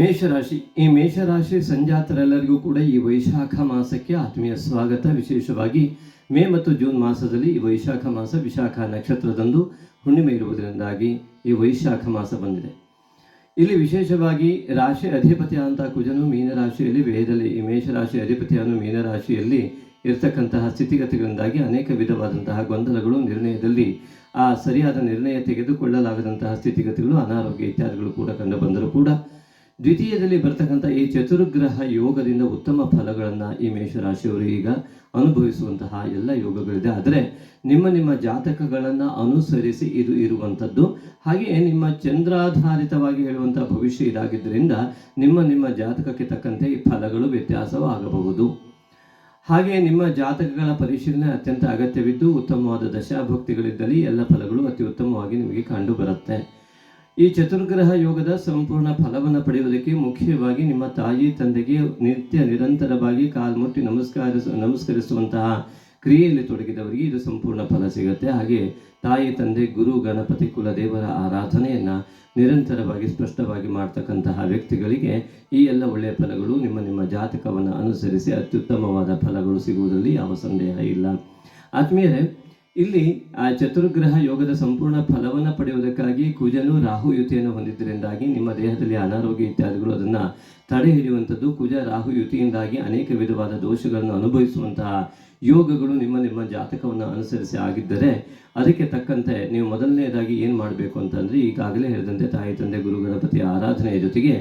ಮೇಷರಾಶಿ, ಈ ಮೇಷರಾಶಿ ಸಂಜಾತರೆಲ್ಲರಿಗೂ ಕೂಡ ಈ ವೈಶಾಖ ಮಾಸಕ್ಕೆ ಆತ್ಮೀಯ ಸ್ವಾಗತ. ವಿಶೇಷವಾಗಿ ಮೇ ಮತ್ತು ಜೂನ್ ಮಾಸದಲ್ಲಿ ಈ ವೈಶಾಖ ಮಾಸ ವಿಶಾಖ ನಕ್ಷತ್ರದಂದು ಹುಣ್ಣಿಮೆ ಇರುವುದರಿಂದಾಗಿ ಈ ವೈಶಾಖ ಮಾಸ ಬಂದಿದೆ. ಇಲ್ಲಿ ವಿಶೇಷವಾಗಿ ರಾಶಿ ಅಧಿಪತಿ ಅಂತ ಕುಜನು ಮೀನರಾಶಿಯಲ್ಲಿ ವೇದದಲ್ಲಿ ಈ ಮೇಷರಾಶಿ ಅಧಿಪತಿಯನ್ನು ಮೀನರಾಶಿಯಲ್ಲಿ ಇರ್ತಕ್ಕಂತಹ ಸ್ಥಿತಿಗತಿಗಳಿಂದಾಗಿ ಅನೇಕ ವಿಧವಾದಂತಹ ಗೊಂದಲಗಳು, ನಿರ್ಣಯದಲ್ಲಿ ಆ ಸರಿಯಾದ ನಿರ್ಣಯ ತೆಗೆದುಕೊಳ್ಳಲಾಗದಂತಹ ಸ್ಥಿತಿಗತಿಗಳು, ಅನಾರೋಗ್ಯ ಇತ್ಯಾದಿಗಳು ಕೂಡ ಕಂಡು ಬಂದರೂ ಕೂಡ ದ್ವಿತೀಯದಲ್ಲಿ ಬರ್ತಕ್ಕಂಥ ಈ ಚತುರ್ಗ್ರಹ ಯೋಗದಿಂದ ಉತ್ತಮ ಫಲಗಳನ್ನು ಈ ಮೇಷರಾಶಿಯವರು ಈಗ ಅನುಭವಿಸುವಂತಹ ಎಲ್ಲ ಯೋಗಗಳಿದೆ. ಆದರೆ ನಿಮ್ಮ ನಿಮ್ಮ ಜಾತಕಗಳನ್ನು ಅನುಸರಿಸಿ ಇದು ಇರುವಂಥದ್ದು. ಹಾಗೆಯೇ ನಿಮ್ಮ ಚಂದ್ರಾಧಾರಿತವಾಗಿ ಹೇಳುವಂಥ ಭವಿಷ್ಯ ಇದಾಗಿದ್ದರಿಂದ ನಿಮ್ಮ ನಿಮ್ಮ ಜಾತಕಕ್ಕೆ ತಕ್ಕಂತೆ ಈ ಫಲಗಳು ವ್ಯತ್ಯಾಸವಾಗಬಹುದು. ಹಾಗೆ ನಿಮ್ಮ ಜಾತಕಗಳ ಪರಿಶೀಲನೆ ಅತ್ಯಂತ ಅಗತ್ಯವಿದ್ದು, ಉತ್ತಮವಾದ ದಶಾಭಕ್ತಿಗಳಿದ್ದಲ್ಲಿ ಎಲ್ಲ ಫಲಗಳು ಅತಿ ಉತ್ತಮವಾಗಿ ನಿಮಗೆ ಕಂಡು ಬರುತ್ತೆ ಈ ಚತುರ್ಗ್ರಹ ಯೋಗದ ಸಂಪೂರ್ಣ ಫಲವನ್ನು ಪಡೆಯುವುದಕ್ಕೆ ಮುಖ್ಯವಾಗಿ ನಿಮ್ಮ ತಾಯಿ, ತಂದೆಗೆ ನಿತ್ಯ ನಿರಂತರವಾಗಿ ಕಾಲ್ಮುಟ್ಟಿ ನಮಸ್ಕಾರ ನಮಸ್ಕರಿಸುವಂತಹ ಕ್ರಿಯೆಯಲ್ಲಿ ತೊಡಗಿದವರಿಗೆ ಇದು ಸಂಪೂರ್ಣ ಫಲ ಸಿಗುತ್ತೆ. ಹಾಗೆ ತಾಯಿ, ತಂದೆ, ಗುರು, ಗಣಪತಿ, ಕುಲ, ದೇವರ ಆರಾಧನೆಯನ್ನು ನಿರಂತರವಾಗಿ ಸ್ಪಷ್ಟವಾಗಿ ಮಾಡ್ತಕ್ಕಂತಹ ವ್ಯಕ್ತಿಗಳಿಗೆ ಈ ಎಲ್ಲ ಒಳ್ಳೆಯ ಫಲಗಳು ನಿಮ್ಮ ನಿಮ್ಮ ಜಾತಕವನ್ನು ಅನುಸರಿಸಿ ಅತ್ಯುತ್ತಮವಾದ ಫಲಗಳು ಸಿಗುವುದರಲ್ಲಿ ಯಾವ ಸಂದೇಹ ಇಲ್ಲ. ಆದ್ಮೇಲೆ ಇಲ್ಲಿ ಆ ಚತುರ್ಗ್ರಹ ಯೋಗದ ಸಂಪೂರ್ಣ ಫಲವನ್ನು ಪಡೆಯುವುದಕ್ಕಾಗಿ ಕುಜನು ರಾಹು ಯುತಿಯನ್ನು ಹೊಂದಿದ್ದರಿಂದಾಗಿ ನಿಮ್ಮ ದೇಹದಲ್ಲಿ ಅನಾರೋಗ್ಯ ಇತ್ಯಾದಿಗಳು ಅದನ್ನು ತಡೆ ಹಿಡಿಯುವಂಥದ್ದು. ಕುಜ ರಾಹು ಯುತಿಯಿಂದಾಗಿ ಅನೇಕ ವಿಧವಾದ ದೋಷಗಳನ್ನು ಅನುಭವಿಸುವಂತಹ ಯೋಗಗಳು ನಿಮ್ಮ ನಿಮ್ಮ ಜಾತಕವನ್ನು ಅನುಸರಿಸಿ ಆಗಿದ್ದರೆ ಅದಕ್ಕೆ ತಕ್ಕಂತೆ ನೀವು ಮೊದಲನೆಯದಾಗಿ ಏನು ಮಾಡಬೇಕು ಅಂತಂದರೆ ಈಗಾಗಲೇ ಹೇಳಿದಂತೆ ತಾಯಿ, ತಂದೆ, ಗುರು ಗಣಪತಿಯ ಆರಾಧನೆಯ ಜೊತೆಗೆ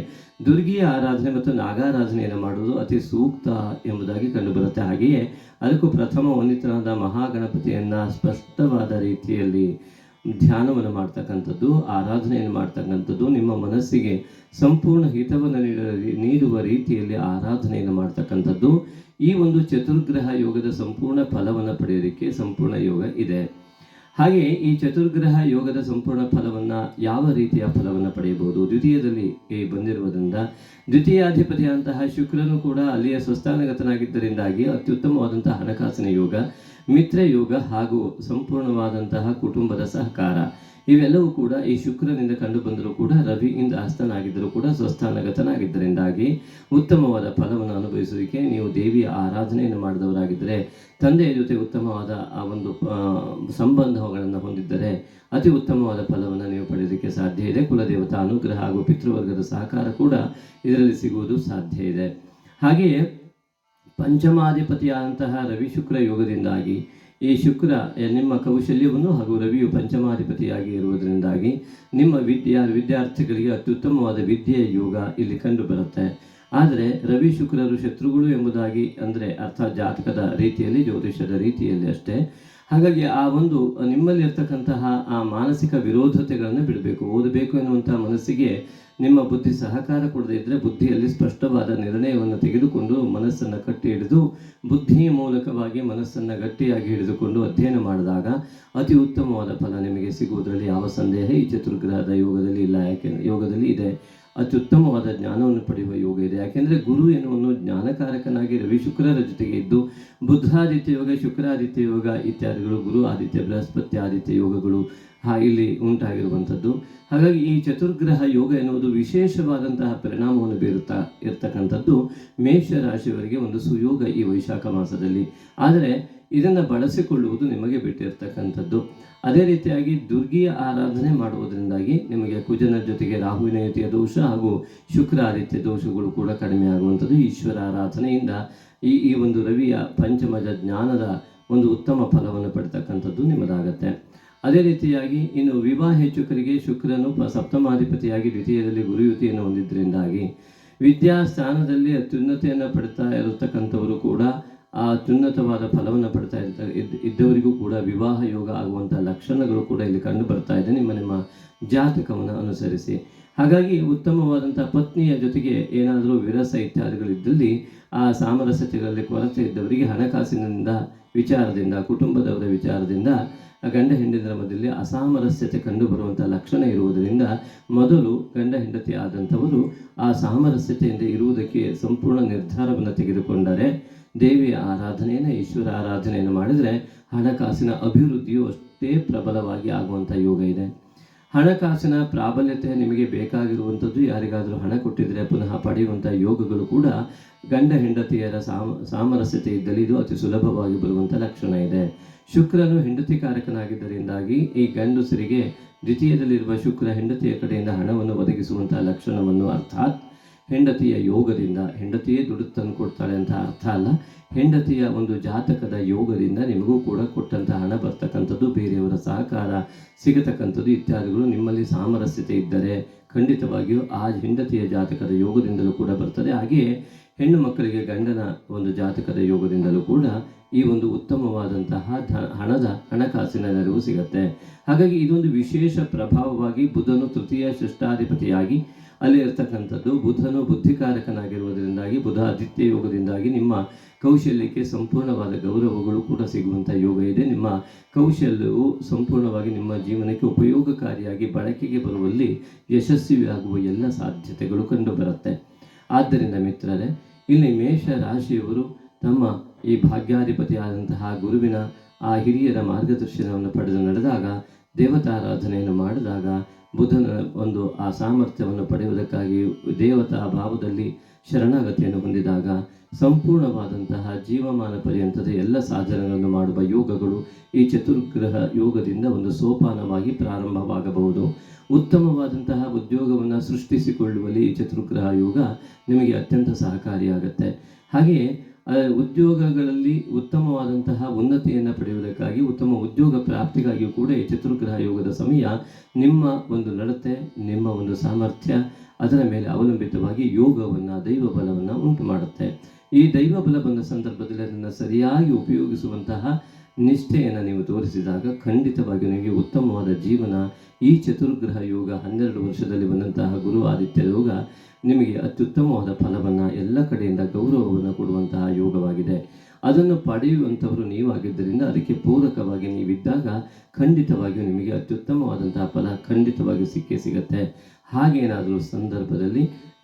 ದುರ್ಗಿಯ ಆರಾಧನೆ ಮತ್ತು ನಾಗಾರಾಧನೆಯನ್ನು ಮಾಡುವುದು ಅತಿ ಸೂಕ್ತ ಎಂಬುದಾಗಿ ಕಂಡುಬರುತ್ತೆ ಹಾಗೆಯೇ ಅದಕ್ಕೂ ಪ್ರಥಮ ವಂದಿತನಾದ ಮಹಾಗಣಪತಿಯನ್ನು ಸ್ಪಷ್ಟವಾದ ರೀತಿಯಲ್ಲಿ ಧ್ಯಾನವನ್ನು ಮಾಡ್ತಕ್ಕಂಥದ್ದು, ಆರಾಧನೆಯನ್ನು ಮಾಡ್ತಕ್ಕಂಥದ್ದು, ನಿಮ್ಮ ಮನಸ್ಸಿಗೆ ಸಂಪೂರ್ಣ ಹಿತವನ್ನು ನೀಡುವ ನೀಡುವ ರೀತಿಯಲ್ಲಿ ಆರಾಧನೆಯನ್ನು ಮಾಡ್ತಕ್ಕಂಥದ್ದು. ಈ ಒಂದು ಚತುರ್ಗ್ರಹ ಯೋಗದ ಸಂಪೂರ್ಣ ಫಲವನ್ನು ಪಡೆಯೋದಕ್ಕೆ ಸಂಪೂರ್ಣ ಯೋಗ ಇದೆ. ಹಾಗೆಯೇ ಈ ಚತುರ್ಗ್ರಹ ಯೋಗದ ಸಂಪೂರ್ಣ ಫಲವನ್ನು ಯಾವ ರೀತಿಯ ಫಲವನ್ನು ಪಡೆಯಬಹುದು? ದ್ವಿತೀಯದಲ್ಲಿ ಬಂದಿರುವುದರಿಂದ ಬಂದಿರುವುದರಿಂದ ದ್ವಿತೀಯಾಧಿಪತಿಯಂತಹ ಶುಕ್ರನು ಕೂಡ ಅಲ್ಲಿಯ ಸ್ವಸ್ಥಾನಗತನಾಗಿದ್ದರಿಂದಾಗಿ ಅತ್ಯುತ್ತಮವಾದಂತಹ ಹಣಕಾಸಿನ ಯೋಗ, ಮಿತ್ರ ಯೋಗ ಹಾಗೂ ಸಂಪೂರ್ಣವಾದಂತಹ ಕುಟುಂಬದ ಸಹಕಾರ. ಇವೆಲ್ಲವೂ ಕೂಡ ಈ ಶುಕ್ರನಿಂದ ಕಂಡು ಬಂದರೂ ಕೂಡ ರವಿಯಿಂದ ಹಸ್ತನಾಗಿದ್ದರೂ ಕೂಡ ಸ್ವಸ್ಥಾನಗತನಾಗಿದ್ದರಿಂದಾಗಿ ಉತ್ತಮವಾದ ಫಲವನ್ನು ಅನುಭವಿಸುವಿಕೆ. ನೀವು ದೇವಿಯ ಆರಾಧನೆಯನ್ನು ಮಾಡಿದವರಾಗಿದ್ದರೆ ತಂದೆಯ ಜೊತೆ ಉತ್ತಮವಾದ ಆ ಒಂದು ಸಂಬಂಧಗಳನ್ನು ಹೊಂದಿದ್ದರೆ ಅತಿ ಉತ್ತಮವಾದ ಫಲವನ್ನು ನೀವು ಪಡೆಯೋದಕ್ಕೆ ಸಾಧ್ಯ ಇದೆ. ಕುಲದೇವತಾ ಅನುಗ್ರಹ ಹಾಗೂ ಪಿತೃವರ್ಗದ ಸಹಕಾರ ಕೂಡ ಇದರಲ್ಲಿ ಸಿಗುವುದು ಸಾಧ್ಯ ಇದೆ. ಹಾಗೆಯೇ ಪಂಚಮಾಧಿಪತಿಯಾದಂತಹ ರವಿ ಶುಕ್ರ ಯೋಗದಿಂದಾಗಿ ಈ ಶುಕ್ರ ನಿಮ್ಮ ಕೌಶಲ್ಯವನ್ನು ಹಾಗೂ ರವಿಯು ಪಂಚಮಾಧಿಪತಿಯಾಗಿ ಇರುವುದರಿಂದಾಗಿ ನಿಮ್ಮ ವಿದ್ಯಾ, ವಿದ್ಯಾರ್ಥಿಗಳಿಗೆ ಅತ್ಯುತ್ತಮವಾದ ವಿದ್ಯೆಯ ಯೋಗ ಇಲ್ಲಿ ಕಂಡು ಬರುತ್ತೆ. ಆದರೆ ರವಿ ಶುಕ್ರರು ಶತ್ರುಗಳು ಎಂಬುದಾಗಿ ಅಂದರೆ ಅರ್ಥ ಜಾತಕದ ರೀತಿಯಲ್ಲಿ, ಜ್ಯೋತಿಷ್ಯದ ರೀತಿಯಲ್ಲಿ ಅಷ್ಟೇ. ಹಾಗಾಗಿ ಆ ಒಂದು ನಿಮ್ಮಲ್ಲಿ ಇರ್ತಕ್ಕಂತಹ ಆ ಮಾನಸಿಕ ವಿರೋಧತೆಗಳನ್ನು ಬಿಡಬೇಕು. ಓದಬೇಕು ಎನ್ನುವಂತಹ ಮನಸ್ಸಿಗೆ ನಿಮ್ಮ ಬುದ್ಧಿ ಸಹಕಾರ ಕೊಡದೇ ಇದ್ದರೆ ಬುದ್ಧಿಯಲ್ಲಿ ಸ್ಪಷ್ಟವಾದ ನಿರ್ಣಯವನ್ನು ತೆಗೆದುಕೊಂಡು ಮನಸ್ಸನ್ನು ಕಟ್ಟಿ ಹಿಡಿದು ಬುದ್ಧಿಯ ಮೂಲಕವಾಗಿ ಮನಸ್ಸನ್ನು ಗಟ್ಟಿಯಾಗಿ ಹಿಡಿದುಕೊಂಡು ಅಧ್ಯಯನ ಮಾಡಿದಾಗ ಅತಿ ಉತ್ತಮವಾದ ಫಲ ನಿಮಗೆ ಸಿಗುವುದರಲ್ಲಿ ಯಾವ ಸಂದೇಹ ಈ ಚತುರ್ಗ್ರಹದ ಯೋಗದಲ್ಲಿ ಇಲ್ಲ. ಯಾಕೆ ಯೋಗದಲ್ಲಿ ಇದೆ. ಅತ್ಯುತ್ತಮವಾದ ಜ್ಞಾನವನ್ನು ಪಡೆಯುವ ಯೋಗ ಇದೆ. ಯಾಕೆಂದರೆ ಗುರು ಎನ್ನುವನು ಜ್ಞಾನಕಾರಕನಾಗಿ ರವಿ ಶುಕ್ರರ ಜೊತೆಗೆ ಇದ್ದು, ಬುದ್ಧಾದಿತ್ಯ ಯೋಗ, ಶುಕ್ರಾದಿತ್ಯ ಯೋಗ ಇತ್ಯಾದಿಗಳು, ಗುರು ಆದಿತ್ಯ, ಬೃಹಸ್ಪತಿ ಆದಿತ್ಯ ಯೋಗಗಳು ಇಲ್ಲಿ ಉಂಟಾಗಿರುವಂಥದ್ದು. ಹಾಗಾಗಿ ಈ ಚತುರ್ಗ್ರಹ ಯೋಗ ಎನ್ನುವುದು ವಿಶೇಷವಾದಂತಹ ಪರಿಣಾಮವನ್ನು ಬೀರುತ್ತಾ ಇರ್ತಕ್ಕಂಥದ್ದು ಮೇಷ ರಾಶಿಯವರಿಗೆ ಒಂದು ಸುಯೋಗ ಈ ವೈಶಾಖ ಮಾಸದಲ್ಲಿ. ಆದರೆ ಇದನ್ನು ಬಳಸಿಕೊಳ್ಳುವುದು ನಿಮಗೆ ಬಿಟ್ಟಿರ್ತಕ್ಕಂಥದ್ದು. ಅದೇ ರೀತಿಯಾಗಿ ದುರ್ಗಿಯ ಆರಾಧನೆ ಮಾಡುವುದರಿಂದಾಗಿ ನಿಮಗೆ ಕುಜನ ಜೊತೆಗೆ ರಾಹುವಿನ ಯುತಿಯ ದೋಷ ಹಾಗೂ ಶುಕ್ರ ಆದಿತ್ಯ ದೋಷಗಳು ಕೂಡ ಕಡಿಮೆ ಆಗುವಂಥದ್ದು ಈಶ್ವರ ಆರಾಧನೆಯಿಂದ ಈ ಈ ಒಂದು ರವಿಯ ಪಂಚಮಜ ಜ್ಞಾನದ ಒಂದು ಉತ್ತಮ ಫಲವನ್ನು ಪಡ್ತಕ್ಕಂಥದ್ದು ನಿಮ್ಮದಾಗತ್ತೆ. ಅದೇ ರೀತಿಯಾಗಿ ಇನ್ನು ವಿವಾಹ ಹೆಚ್ಚುಕರಿಗೆ ಶುಕ್ರನು ಸಪ್ತಮಾಧಿಪತಿಯಾಗಿ ದ್ವಿತೀಯದಲ್ಲಿ ಗುರುಯುತಿಯನ್ನು ಹೊಂದಿದ್ದರಿಂದಾಗಿ ವಿದ್ಯಾಸ್ಥಾನದಲ್ಲಿ ಅತ್ಯುನ್ನತೆಯನ್ನು ಪಡ್ತಾ ಇರತಕ್ಕಂಥವರು ಕೂಡ ಆ ಅತ್ಯುನ್ನತವಾದ ಫಲವನ್ನು ಪಡ್ತಾ ಇರ್ತ ಇದ್ದ, ಇದ್ದವರಿಗೂ ಕೂಡ ವಿವಾಹ ಯೋಗ ಆಗುವಂಥ ಲಕ್ಷಣಗಳು ಕೂಡ ಇಲ್ಲಿ ಕಂಡು ಬರ್ತಾ ಇದೆ. ನಿಮ್ಮ ನಿಮ್ಮ ಜಾತಕವನ್ನು ಅನುಸರಿಸಿ. ಹಾಗಾಗಿ ಉತ್ತಮವಾದಂಥ ಪತ್ನಿಯ ಜೊತೆಗೆ ಏನಾದರೂ ವಿರಸ ಇತ್ಯಾದಿಗಳಿದ್ದಲ್ಲಿ ಆ ಸಾಮರಸ್ಯತೆಗಳಲ್ಲಿ ಕೊರತೆ ಇದ್ದವರಿಗೆ ಹಣಕಾಸಿನಿಂದ ವಿಚಾರದಿಂದ, ಕುಟುಂಬದವರ ವಿಚಾರದಿಂದ, ಗಂಡ ಹೆಂಡತಿಯರ ಮಧ್ಯದಲ್ಲಿ ಅಸಾಮರಸ್ಯತೆ ಕಂಡು ಬರುವಂಥ ಲಕ್ಷಣ ಇರುವುದರಿಂದ ಮೊದಲು ಗಂಡ ಹೆಂಡತಿ ಆದಂಥವರು ಆ ಸಾಮರಸ್ಯತೆಯಿಂದ ಇರುವುದಕ್ಕೆ ಸಂಪೂರ್ಣ ನಿರ್ಧಾರವನ್ನು ತೆಗೆದುಕೊಂಡರೆ ದೇವಿಯ ಆರಾಧನೆಯನ್ನು, ಈಶ್ವರ ಆರಾಧನೆಯನ್ನು ಮಾಡಿದರೆ ಹಣಕಾಸಿನ ಅಭಿವೃದ್ಧಿಯು ಅಷ್ಟೇ ಪ್ರಬಲವಾಗಿ ಆಗುವಂಥ ಯೋಗ ಇದೆ. ಹಣಕಾಸಿನ ಪ್ರಾಬಲ್ಯತೆ ನಿಮಗೆ ಬೇಕಾಗಿರುವಂಥದ್ದು, ಯಾರಿಗಾದರೂ ಹಣ ಕೊಟ್ಟಿದ್ರೆ ಪುನಃ ಪಡೆಯುವಂಥ ಯೋಗಗಳು ಕೂಡ ಗಂಡ ಹೆಂಡತಿಯರ ಸಾಮ, ಸಾಮರಸ್ಯತೆ ಇದ್ದಲ್ಲಿ ಇದು ಅತಿ ಸುಲಭವಾಗಿ ಬರುವಂಥ ಲಕ್ಷಣ ಇದೆ. ಶುಕ್ರನು ಹೆಂಡತಿ ಕಾರಕನಾಗಿದ್ದರಿಂದಾಗಿ ಈ ಗಂಡಸರಿಗೆ ದ್ವಿತೀಯದಲ್ಲಿರುವ ಶುಕ್ರ ಹೆಂಡತಿಯ ಕಡೆಯಿಂದ ಹಣವನ್ನು ಒದಗಿಸುವಂಥ ಲಕ್ಷಣವನ್ನು ಅರ್ಥಾತ್ ಹೆಂಡತಿಯ ಯೋಗದಿಂದ, ಹೆಂಡತಿಯೇ ದುಡ್ಡು ತಂದು ಕೊಡ್ತಾಳೆ ಅಂತ ಅರ್ಥ ಅಲ್ಲ. ಹೆಂಡತಿಯ ಒಂದು ಜಾತಕದ ಯೋಗದಿಂದ ನಿಮಗೂ ಕೂಡ ಕೊಟ್ಟಂಥ ಹಣ ಬರ್ತಕ್ಕಂಥದ್ದು, ಬೇರೆಯವರ ಸಹಕಾರ ಸಿಗತಕ್ಕಂಥದ್ದು ಇತ್ಯಾದಿಗಳು ನಿಮ್ಮಲ್ಲಿ ಸಾಮರಸ್ಯತೆ ಇದ್ದರೆ ಖಂಡಿತವಾಗಿಯೂ ಆ ಹೆಂಡತಿಯ ಜಾತಕದ ಯೋಗದಿಂದಲೂ ಕೂಡ ಬರ್ತದೆ. ಹಾಗೆಯೇ ಹೆಣ್ಣು ಮಕ್ಕಳಿಗೆ ಗಂಡನ ಒಂದು ಜಾತಕದ ಯೋಗದಿಂದಲೂ ಕೂಡ ಈ ಒಂದು ಉತ್ತಮವಾದಂತಹ ಹಣದ, ಹಣಕಾಸಿನ ನೆರವು ಸಿಗತ್ತೆ. ಹಾಗಾಗಿ ಇದೊಂದು ವಿಶೇಷ ಪ್ರಭಾವವಾಗಿ ಬುಧನು ತೃತೀಯ ಷಷ್ಟಾಧಿಪತಿಯಾಗಿ ಅಲ್ಲಿ ಇರ್ತಕ್ಕಂಥದ್ದು ಬುಧನು ಬುದ್ಧಿಕಾರಕನಾಗಿರುವುದರಿಂದಾಗಿ, ಬುಧ ಆದಿತ್ಯ ಯೋಗದಿಂದಾಗಿ ನಿಮ್ಮ ಕೌಶಲ್ಯಕ್ಕೆ ಸಂಪೂರ್ಣವಾದ ಗೌರವಗಳು ಕೂಡ ಸಿಗುವಂಥ ಯೋಗ ಇದೆ. ನಿಮ್ಮ ಕೌಶಲ್ಯವು ಸಂಪೂರ್ಣವಾಗಿ ನಿಮ್ಮ ಜೀವನಕ್ಕೆ ಉಪಯೋಗಕಾರಿಯಾಗಿ ಬಳಕೆಗೆ ಬರುವಲ್ಲಿ ಯಶಸ್ವಿಯಾಗುವ ಎಲ್ಲ ಸಾಧ್ಯತೆಗಳು ಕಂಡು ಬರುತ್ತೆ ಆದ್ದರಿಂದ ಮಿತ್ರರೇ, ಇಲ್ಲಿ ಮೇಷ ರಾಶಿಯವರು ತಮ್ಮ ಈ ಭಾಗ್ಯಾಧಿಪತಿಯಾದಂತಹ ಗುರುವಿನ ಆ ಹಿರಿಯರ ಮಾರ್ಗದರ್ಶನವನ್ನು ಪಡೆದು ನಡೆದಾಗ, ದೇವತಾರಾಧನೆಯನ್ನು ಮಾಡಿದಾಗ ಬುಧನ ಒಂದು ಆ ಸಾಮರ್ಥ್ಯವನ್ನು ಪಡೆಯುವುದಕ್ಕಾಗಿ ದೇವತಾ ಭಾವದಲ್ಲಿ ಶರಣಾಗತಿಯನ್ನು ಹೊಂದಿದಾಗ ಸಂಪೂರ್ಣವಾದಂತಹ ಜೀವಮಾನ ಪರ್ಯಂತದ ಎಲ್ಲ ಸಾಧನೆಗಳನ್ನು ಮಾಡುವ ಯೋಗಗಳು ಈ ಚತುರ್ಗ್ರಹ ಯೋಗದಿಂದ ಒಂದು ಸೋಪಾನವಾಗಿ ಪ್ರಾರಂಭವಾಗಬಹುದು. ಉತ್ತಮವಾದಂತಹ ಉದ್ಯೋಗವನ್ನು ಸೃಷ್ಟಿಸಿಕೊಳ್ಳುವಲ್ಲಿ ಈ ಚತುರ್ಗ್ರಹ ಯೋಗ ನಿಮಗೆ ಅತ್ಯಂತ ಸಹಕಾರಿಯಾಗುತ್ತೆ. ಹಾಗೆಯೇ ಉದ್ಯೋಗಗಳಲ್ಲಿ ಉತ್ತಮವಾದಂತಹ ಉನ್ನತಿಯನ್ನು ಪಡೆಯುವುದಕ್ಕಾಗಿ, ಉತ್ತಮ ಉದ್ಯೋಗ ಪ್ರಾಪ್ತಿಗಾಗಿಯೂ ಕೂಡ ಈ ಚತುರ್ಗ್ರಹ ಯೋಗದ ಸಮಯ ನಿಮ್ಮ ಒಂದು ನಡತೆ, ನಿಮ್ಮ ಒಂದು ಸಾಮರ್ಥ್ಯ, ಅದರ ಮೇಲೆ ಅವಲಂಬಿತವಾಗಿ ಯೋಗವನ್ನು ದೈವ ಬಲವನ್ನು ಉಂಟು ಮಾಡುತ್ತೆ ಈ ದೈವ ಬಲ ಬಂದ ಸಂದರ್ಭದಲ್ಲಿ ಅದನ್ನು ಸರಿಯಾಗಿ ಉಪಯೋಗಿಸುವಂತಹ ನಿಷ್ಠೆಯನ್ನು ನೀವು ತೋರಿಸಿದಾಗ ಖಂಡಿತವಾಗಿ ನಿಮಗೆ ಉತ್ತಮವಾದ ಜೀವನ ಈ ಚತುರ್ಗ್ರಹ ಯೋಗ ಹನ್ನೆರಡು ವರ್ಷದಲ್ಲಿ ಬಂದಂತಹ ಗುರು ಆದಿತ್ಯ ಯೋಗ ನಿಮಗೆ ಅತ್ಯುತ್ತಮವಾದ ಫಲವನ್ನು ಎಲ್ಲ ಕಡೆಯಿಂದ ಗೌರವವನ್ನು ಕೊಡುವಂತಹ ಯೋಗವಾಗಿದೆ. ಅದನ್ನು ಪಡೆಯುವಂಥವರು ನೀವಾಗಿದ್ದರಿಂದ ಅದಕ್ಕೆ ಪೂರಕವಾಗಿ ನೀವಿದ್ದಾಗ ಖಂಡಿತವಾಗಿಯೂ ನಿಮಗೆ ಅತ್ಯುತ್ತಮವಾದಂತಹ ಫಲ ಖಂಡಿತವಾಗಿಯೂ ಸಿಕ್ಕೇ ಸಿಗತ್ತೆ. ಹಾಗೇನಾದರೂ ಸಂದರ್ಭದಲ್ಲಿ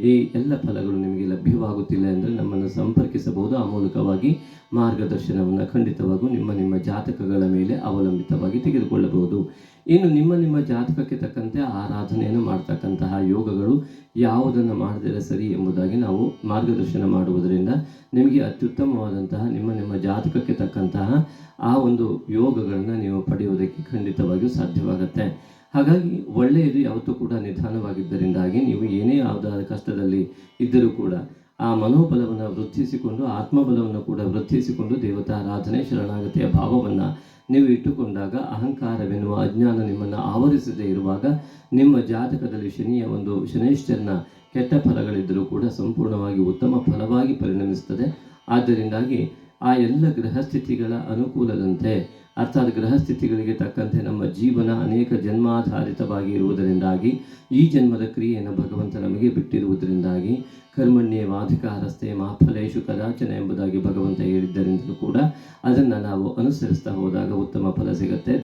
ಈ ಎಲ್ಲ ಫಲಗಳು ನಿಮಗೆ ಲಭ್ಯವಾಗುತ್ತಿಲ್ಲ ಅಂದರೆ ನಮ್ಮನ್ನು ಸಂಪರ್ಕಿಸಬಹುದು. ಆ ಮೂಲಕವಾಗಿ ಮಾರ್ಗದರ್ಶನವನ್ನು ಖಂಡಿತವಾಗೂ ನಿಮ್ಮ ನಿಮ್ಮ ಜಾತಕಗಳ ಮೇಲೆ ಅವಲಂಬಿತವಾಗಿ ತೆಗೆದುಕೊಳ್ಳಬಹುದು. ಇನ್ನು ನಿಮ್ಮ ನಿಮ್ಮ ಜಾತಕಕ್ಕೆ ತಕ್ಕಂತೆ ಆರಾಧನೆಯನ್ನು ಮಾಡ್ತಕ್ಕಂತಹ ಯೋಗಗಳು ಯಾವುದನ್ನು ಮಾಡಿದರೆ ಸರಿ ಎಂಬುದಾಗಿ ನಾವು ಮಾರ್ಗದರ್ಶನ ಮಾಡುವುದರಿಂದ ನಿಮಗೆ ಅತ್ಯುತ್ತಮವಾದಂತಹ ನಿಮ್ಮ ನಿಮ್ಮ ಜಾತಕಕ್ಕೆ ತಕ್ಕಂತಹ ಆ ಒಂದು ಯೋಗಗಳನ್ನು ನೀವು ಪಡೆಯುವುದಕ್ಕೆ ಖಂಡಿತವಾಗಿಯೂ ಸಾಧ್ಯವಾಗುತ್ತೆ. ಹಾಗಾಗಿ ಒಳ್ಳೆಯದು ಯಾವತ್ತೂ ಕೂಡ ನಿಧಾನವಾಗಿದ್ದರಿಂದಾಗಿ ನೀವು ಏನೇ ಯಾವುದಾದ ಕಷ್ಟದಲ್ಲಿ ಇದ್ದರೂ ಕೂಡ ಆ ಮನೋಬಲವನ್ನು ವೃದ್ಧಿಸಿಕೊಂಡು, ಆತ್ಮಬಲವನ್ನು ಕೂಡ ವೃದ್ಧಿಸಿಕೊಂಡು ದೇವತಾರಾಧನೆ ಶರಣಾಗತಿಯ ಭಾವವನ್ನು ನೀವು ಇಟ್ಟುಕೊಂಡಾಗ ಅಹಂಕಾರವೆನ್ನುವ ಅಜ್ಞಾನ ನಿಮ್ಮನ್ನು ಆವರಿಸದೇ ಇರುವಾಗ ನಿಮ್ಮ ಜಾತಕದಲ್ಲಿ ಶನಿಯ ಒಂದು ಶನೈಶ್ಚರನ ಕೆಟ್ಟ ಫಲಗಳಿದ್ದರೂ ಕೂಡ ಸಂಪೂರ್ಣವಾಗಿ ಉತ್ತಮ ಫಲವಾಗಿ ಪರಿಣಮಿಸುತ್ತದೆ. ಆದ್ದರಿಂದಾಗಿ ಆ ಎಲ್ಲ ಗ್ರಹಸ್ಥಿತಿಗಳ ಅನುಕೂಲದಂತೆ ಅರ್ಥಾತ್ ಗ್ರಹಸ್ಥಿತಿಗಳಿಗೆ ತಕ್ಕಂತೆ ನಮ್ಮ ಜೀವನ ಅನೇಕ ಜನ್ಮಾಧಾರಿತವಾಗಿ ಇರುವುದರಿಂದಾಗಿ, ಈ ಜನ್ಮದ ಕ್ರಿಯೆಯನ್ನು ಭಗವಂತ ನಮಗೆ ಬಿಟ್ಟಿರುವುದರಿಂದಾಗಿ, ಕರ್ಮಣ್ಯೇ ವಾಧಿಕಾರಸ್ತೆ ಮಾಫಲೇಶು ಕದಾಚನ ಎಂಬುದಾಗಿ ಭಗವಂತ ಹೇಳಿದ್ದರಿಂದಲೂ ಕೂಡ ಅದನ್ನು ನಾವು ಅನುಸರಿಸ್ತಾ ಹೋದಾಗ ಉತ್ತಮ ಫಲ ಸಿಗುತ್ತೆ.